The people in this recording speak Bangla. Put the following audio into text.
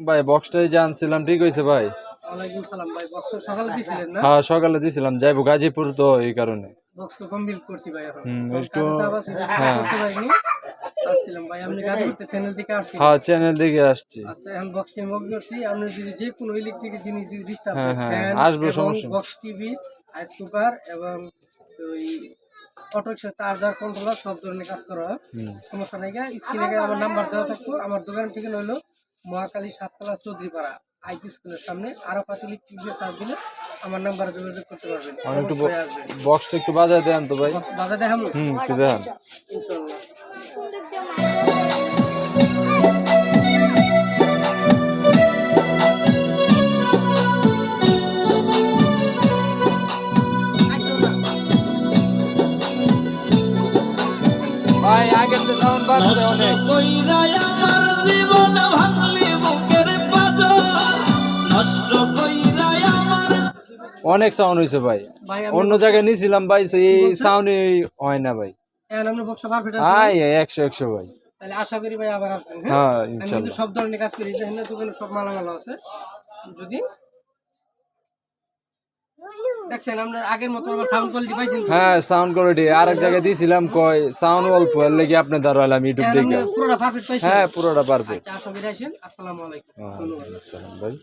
ভাই বক্সটাই যে আনছিলাম ঠিক হয়েছে ভাই। হ্যাঁ সকালে দিছিলাম যাইবো গাজীপুর তো এই কারণে। হ্যাঁ। চ্যানেল থেকে আসছি হ্যাঁ চ্যানেল দিকে আসছি। আচ্ছা হ্যাঁ, হ্যাঁ, সমস্যা বক্স টিভি আইস কুকার এবং ওই অটো চার্জার কন্ট্রোলার সব ধরনের কাজ করা হয়। সমস্যা নাই স্ক্রিনে আমার নাম্বার দেওয়া থাকব আমার দোকানের ঠিকানা হলো মহাকালী সাততলা চৌধুরীপাড়া আইপি স্কুলের সামনে আরও পাতি ইলেকট্রিক দিয়ে সার্চ দিলে আমার নাম্বারে যোগাযোগ করতে পারবেন। একটু বক্সটা একটু বাজায় দেন তো ভাই। বাজার দেখাবো? হুম একটু দেন ইনশাল্লাহ ভাই আগের তো সাউন্ড বাজছে অনেক। অনেক সাউন্ড হয়েছে ভাই। অন্য জায়গায় নিছিলাম ভাই সেই সাউন্ডই হয় না ভাই। এখন আমরা বক্সটা পারফেক্ট আছে হাই একশো একশো ভাই। তাহলে আশা করি ভাই আবার আসবেন হ্যাঁ? হ্যাঁ কিন্তু সব ধরনের কাজ করি দোকানে সব মালামাল আছে। যদি দেখছেন আমরা আগের মতো সাউন্ড কোয়ালিটি পাইছেন হ্যাঁ সাউন্ড কোয়ালিটি আরেক জায়গায় দিছিলাম কয় সাউন্ড অল্প এর লেগে আপনি দাঁড়ালাম ইউটিউব এখন দেখে। পুরোটা পারফেক্ট পাইছেন? হ্যাঁ পুরোটা আচ্ছা আশা করি আসেন আসসালামু আলাইকুম। ধন্যবাদ ভাই।